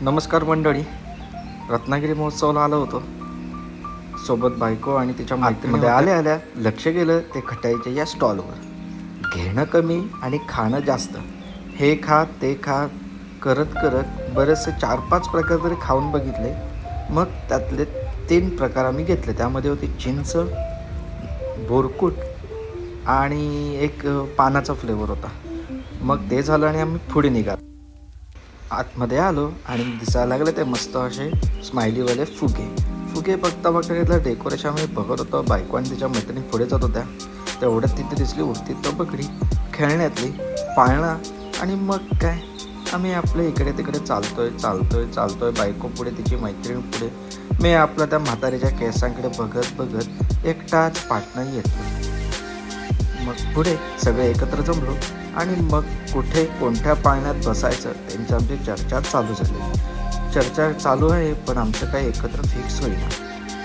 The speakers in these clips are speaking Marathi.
नमस्कार मंडळी. रत्नागिरी महोत्सवाला आलो होतो. सोबत बायको आणि तिच्या मैत्रिणीमध्ये आल्या आल्या. लक्ष गेलं ते खटाईच्या या स्टॉलवर. घेणं कमी आणि खाणं जास्त. हे खा ते खा करत करत बरेचसे चार पाच प्रकार तरी खाऊन बघितले. मग त्यातले तीन प्रकार आम्ही घेतले. त्यामध्ये होती चिंच बोरकूट आणि एक पानाचा फ्लेवर होता. मग ते झालं आणि आम्ही पुढे निघालो. आतमध्ये आलो आणि दिसायला लागले ते मस्त असे स्माइलीवाले फुगे. फुगे बघता बघता घेतलं डेकोरेशन मी बघत होतो बायको आणि तिच्या मैत्रिणी पुढे जात होत्या. तेवढ्यात तिथे दिसली उडती तबकडी खेळण्यातली पाळणा आणि मग काय? आम्ही आपल्या इकडे तिकडे चालतोय चालतोय चालतोय बायको पुढे तिची मैत्रीण पुढे. मी आपलं त्या म्हातारीच्या केसांकडे बघत बघत एकटाच पाटणा येतो मग पुढे सगळे एकत्र जमलो आणि मग कुठे कोणत्या पाळण्यात बसायचं त्यांची आमची चर्चा चालू झाली. चर्चा चालू आहे पण आमचं काही एकत्र फिक्स होईना.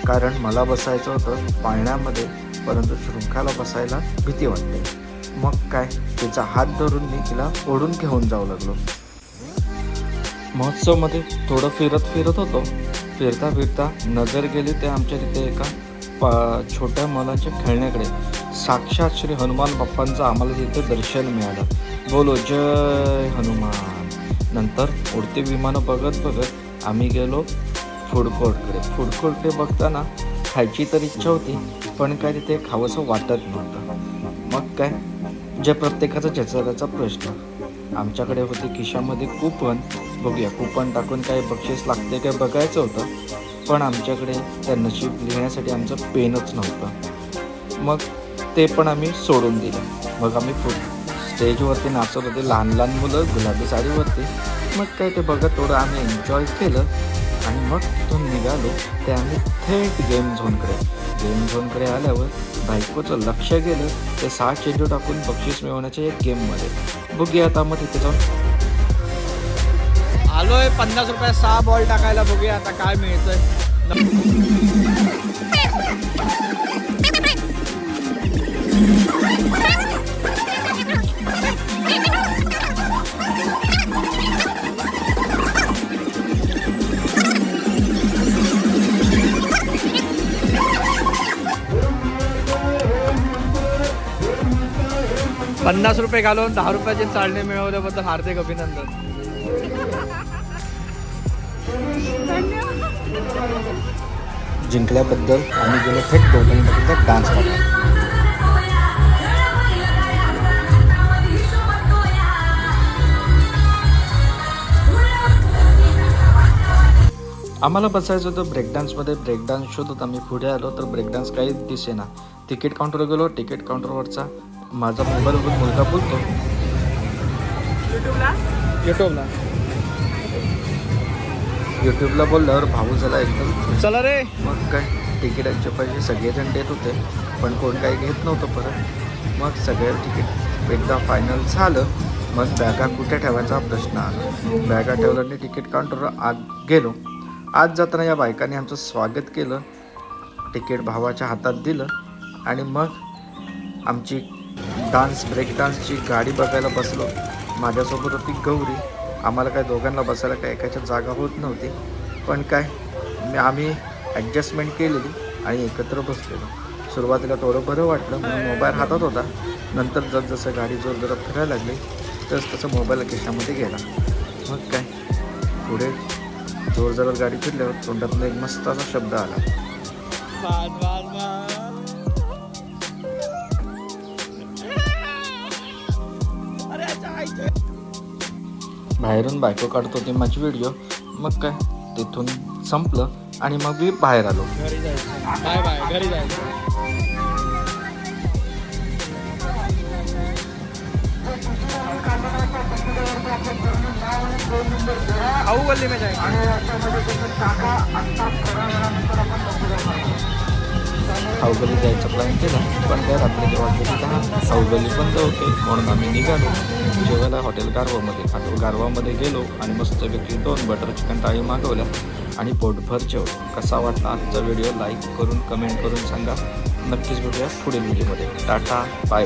कारण मला बसायचं होतं पाळण्यामध्ये परंतु शृंखाला बसायला भीती वाटते. मग काय? तिचा हात धरून मी तिला ओढून घेऊन जाऊ लागलो. महोत्सवमध्ये थोडं फिरत फिरत होतो. फिरता फिरता नजर गेली ते आमच्या तिथे एका पा छोट्या मुलांच्या खेळण्याकडे. साक्षात श्री हनुमान बाप्पांचं आम्हाला तिथे दर्शन मिळालं. बोलो जय हनुमान. नंतर उडते विमानं बघत बघत आम्ही गेलो फूड कोर्टकडे फूड बघताना खायची तर इच्छा होती पण काय तिथे खावंसं वाटत नव्हतं. मग काय? जे प्रत्येकाचा ज्याचा प्रश्न. आमच्याकडे होते खिशामध्ये कुपन. बघूया कुपन टाकून काही बक्षीस लागते काय बघायचं होतं पण आमच्याकडे त्या नशीब लिहिण्यासाठी आमचं पेनच नव्हतं. मग ते पण आम्ही सोडून दिलं. मग आम्ही स्टेजवरती नाचत होते लहान लहान मुलं गुलाबी साडीवरती. मग काय ते बघत थोडं आम्ही एन्जॉय केलं आणि मग तिथून निघालो. ते आम्ही थेट गेम झोनकडे गेम झोनकडे आल्यावर बायकोचं लक्ष गेलं. ते सहा चेंडू टाकून बक्षीस मिळवण्याच्या एक गेममध्ये बघूया आता मग तिथे जाऊन. आलोय पन्नास रुपयात सहा बॉल टाकायला बघूया आता काय मिळतंय. पन्नास रुपये घालून दहा रुपयाचे चालणे मिळवल्याबद्दल हार्दिक अभिनंदन. जिंकल्याबद्दल आम्ही गेलो थेट बघितलं डान्स बघायला आम्हाला बसायचं होतं ब्रेक डान्समध्ये ब्रेक डान्स शोधत आम्ही पुढे आलो तर ब्रेक डान्स काहीच दिसेना. तिकीट काउंटरवर गेलो तिकीट काउंटरवरचा माझा मोबाईलवरून मुलगा बोलतो. युट्यूबला? यूट्यूबला. बोलल्यावर भाऊ झाला एकदम. चला रे. मग काय तिकिटांचे पैसे सगळेजण देत होते पण कोण काही घेत नव्हतं परत. मग सगळे तिकीट एकदा फायनल झालं मग बॅगा कुठे ठेवायचा हा प्रश्न आला. बॅगा ठेवल्याने तिकीट काउंटरवर आत गेलो. आज जाताना या बायकांनी आमचं स्वागत केलं तिकीट भावाच्या हातात दिलं आणि मग आमची डान्स ब्रेक डान्सची गाडी बघायला बसलो. माझ्यासोबत होती गौरी. आम्हाला काय दोघांना बसायला काय एकाच्या जागा होत नव्हती. पण काय मी आम्ही ॲडजस्टमेंट केलेली आणि एकत्र बसलेलो. सुरुवातीला थोडं बरं वाटलं म्हणून मोबाईल हातात होता. नंतर जसजसं गाडी जोर जोरात फिरायला लागली तस तसं मोबाईल खिशामध्ये गेला. मग काय पुढे जोर जोरात गाडी फिरल्यावर तोंडातून एक मस्त असा शब्द आला. बाहेरून बायको काढतो ते माझी व्हिडिओ मग काय? तिथून संपलं आणि मग मी बाहेर आलो. घरी जायचं बाय बाय घरी जायचं आऊ गल्ली में जायचं अवगली जायचा प्लॅन केला. पण त्या रात्रीच्या वाजले दहा बंद होते. म्हणून आम्ही निघालो. जेवायला हॉटेल गारवामध्ये. हॉटेल गारवामध्ये गेलो आणि मस्तपैकी दोन बटर चिकन टाळी मागवल्या आणि पोटभर जेवलो. कसा वाटला आजचा व्हिडिओ लाईक करून कमेंट करून सांगा. नक्कीच भेटूया पुढील व्हिडिओमध्ये टाटा बाय